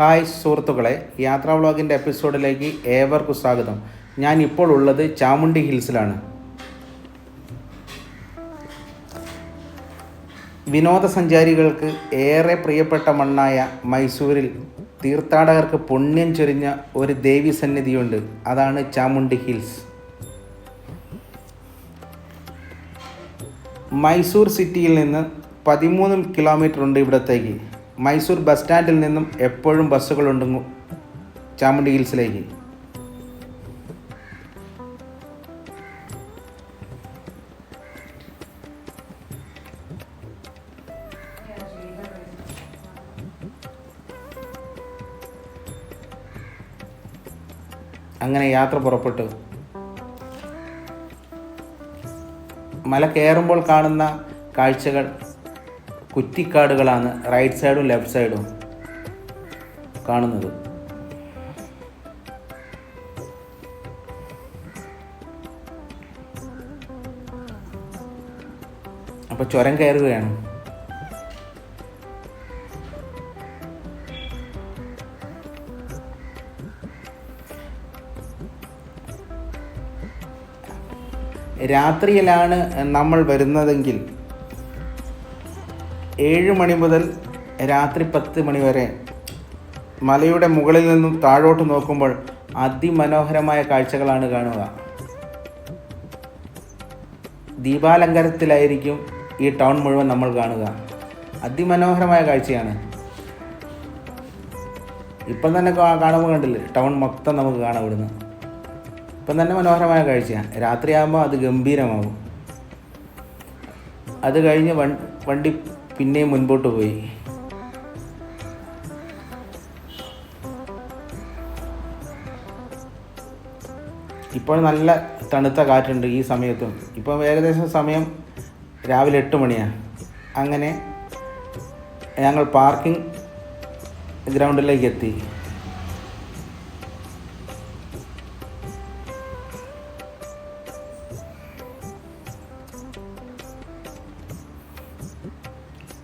Hi സുഹൃത്തുക്കളെ യാത്രാ വ്ളോഗിന്റെ എപ്പിസോഡിലേക്ക് ഏവർക്കും സ്വാഗതം. ഞാൻ ഇപ്പോൾ ഉള്ളത് ചാമുണ്ടി ഹിൽസിലാണ്. വിനോദസഞ്ചാരികൾക്ക് ഏറെ പ്രിയപ്പെട്ട മണ്ണായ മൈസൂരിൽ തീർത്ഥാടകർക്ക് പുണ്യം ചൊരിഞ്ഞ ഒരു ദേവി സന്നിധിയുണ്ട്. അതാണ് ചാമുണ്ടി ഹിൽസ്. മൈസൂർ സിറ്റിയിൽ നിന്ന് പതിമൂന്ന് കിലോമീറ്റർ ഉണ്ട് ഇവിടത്തേക്ക്. മൈസൂർ ബസ് സ്റ്റാൻഡിൽ നിന്നും എപ്പോഴും ബസ്സുകൾ ഇങ്ങു- ചാമുണ്ടി ഹിൽസിലേക്ക്. അങ്ങനെ യാത്ര പുറപ്പെട്ടു. മല കയറുമ്പോൾ കാണുന്ന കാഴ്ചകൾ കുറ്റിക്കാടുകളാണ് റൈറ്റ് സൈഡും ലെഫ്റ്റ് സൈഡും കാണുന്നത്. അപ്പോൾ ചുരം കയറുകയാണ്. രാത്രിയിലാണ് നമ്മൾ വരുന്നതെങ്കിൽ ഏഴ് മണി മുതൽ രാത്രി പത്ത് മണി വരെ മലയുടെ മുകളിൽ നിന്നും താഴോട്ട് നോക്കുമ്പോൾ അതിമനോഹരമായ കാഴ്ചകളാണ് കാണുക. ദീപാലങ്കാരത്തിലായിരിക്കും ഈ ടൗൺ മുഴുവൻ നമ്മൾ കാണുക. അതിമനോഹരമായ കാഴ്ചയാണ്. ഇപ്പം തന്നെ കാണുമ്പോൾ കണ്ടില്ലേ? ടൗൺ മൊത്തം നമുക്ക് കാണാം ഇവിടുന്ന്. ഇപ്പം തന്നെ മനോഹരമായ കാഴ്ചയാണ്. രാത്രിയാകുമ്പോൾ അത് ഗംഭീരമാകും. അത് കഴിഞ്ഞ് വണ്ടി പിന്നെയും മുൻപോട്ട് പോയി. ഇപ്പോൾ നല്ല തണുത്ത കാറ്റുണ്ട് ഈ സമയത്തും. ഇപ്പം ഏകദേശം സമയം രാവിലെ എട്ട് മണിയാണ് അങ്ങനെ ഞങ്ങൾ പാർക്കിംഗ് ഗ്രൗണ്ടിലേക്ക് എത്തി.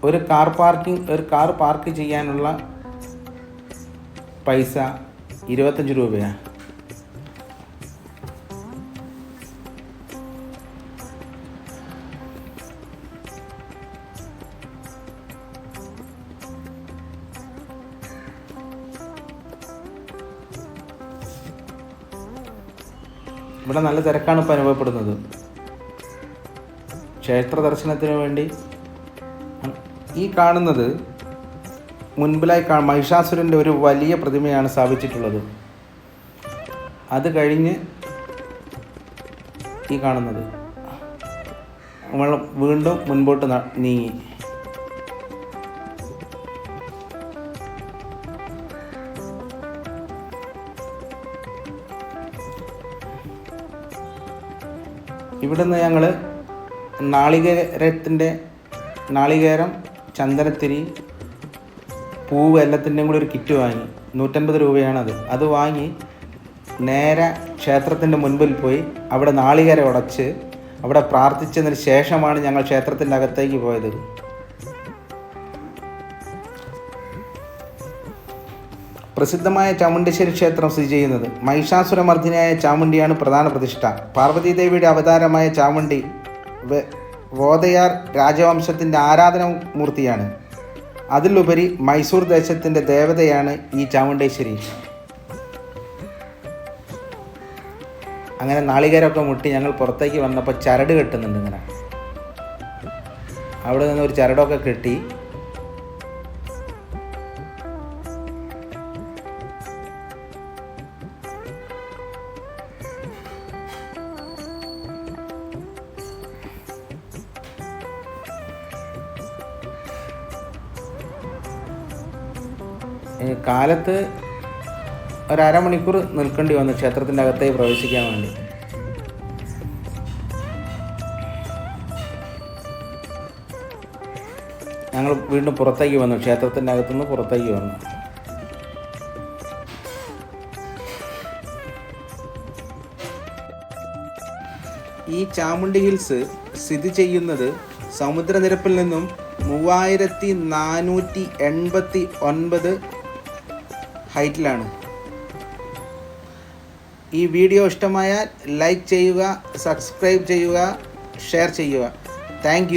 ഒരു കാർ പാർക്കിംഗ് ഒരു കാർ പാർക്ക് ചെയ്യാനുള്ള പൈസ ഇരുപത്തഞ്ച് രൂപയാണ് ഇവിടെ നല്ല തിരക്കാണ് ഇപ്പോൾ അനുഭവപ്പെടുന്നത്. ക്ഷേത്ര ദർശനത്തിന് വേണ്ടി ഈ കാണുന്നത് മുൻപിലായി കാ മഹിഷാസുരന്റെ ഒരു വലിയ പ്രതിമയാണ് സ്ഥാപിച്ചിട്ടുള്ളത്. അത് കഴിഞ്ഞ് ഈ കാണുന്നത്. നമ്മൾ വീണ്ടും മുൻപോട്ട് നീങ്ങി. ഇവിടുന്ന് ഞങ്ങൾ നാളികേരത്തിന്റെ നാളികേരം ചന്ദനത്തിരി പൂവ് എല്ലാത്തിന്റെയും കൂടി ഒരു കിറ്റ് വാങ്ങി. നൂറ്റൻപത് രൂപയാണത്. അത് വാങ്ങി നേരെ ക്ഷേത്രത്തിന്റെ മുൻപിൽ പോയി അവിടെ നാളികേര ഉടച്ച് അവിടെ പ്രാർത്ഥിച്ചതിന് ശേഷമാണ് ഞങ്ങൾ ക്ഷേത്രത്തിന്റെ അകത്തേക്ക് പോയത്. പ്രസിദ്ധമായ ചാമുണ്ടേശ്വരി ക്ഷേത്രം സ്ഥിതി ചെയ്യുന്നത് മഹിഷാസുരമർദ്ദിനിയായ ചാമുണ്ടിയാണ് പ്രധാന പ്രതിഷ്ഠ. പാർവതീദേവിയുടെ അവതാരമായ ചാമുണ്ടി വോദയാർ രാജവംശത്തിന്റെ ആരാധന മൂർത്തിയാണ് അതിലുപരി മൈസൂർ ദേശത്തിന്റെ ദേവതയാണ് ഈ ചാമുണ്ടേശ്വരി. അങ്ങനെ നാളികേരമൊക്കെ മുട്ടി ഞങ്ങൾ പുറത്തേക്ക് വന്നപ്പോൾ ചരട് കെട്ടുന്നുണ്ട് ഇങ്ങനെ. അവിടെ നിന്ന് ഒരു ചരടൊക്കെ കെട്ടി കാലത്ത് ഒരു അരമണിക്കൂർ നിൽക്കേണ്ടി വന്നു ക്ഷേത്രത്തിന്റെ അകത്തേക്ക് പ്രവേശിക്കാൻ വേണ്ടി. ഞങ്ങൾ വീണ്ടും പുറത്തേക്ക് വന്നു ക്ഷേത്രത്തിന്റെ അകത്തുനിന്ന് പുറത്തേക്ക് വന്നു. ഈ ചാമുണ്ടി ഹിൽസ് സ്ഥിതി ചെയ്യുന്നത് സമുദ്രനിരപ്പിൽ നിന്നും മൂവായിരത്തി നാനൂറ്റി എൺപത്തി ഒൻപത് ഹൈറ്റിലാണ്. ഈ വീഡിയോ ഇഷ്ടമായാൽ ലൈക്ക് ചെയ്യുക സബ്സ്ക്രൈബ് ചെയ്യുക ഷെയർ ചെയ്യുക. താങ്ക്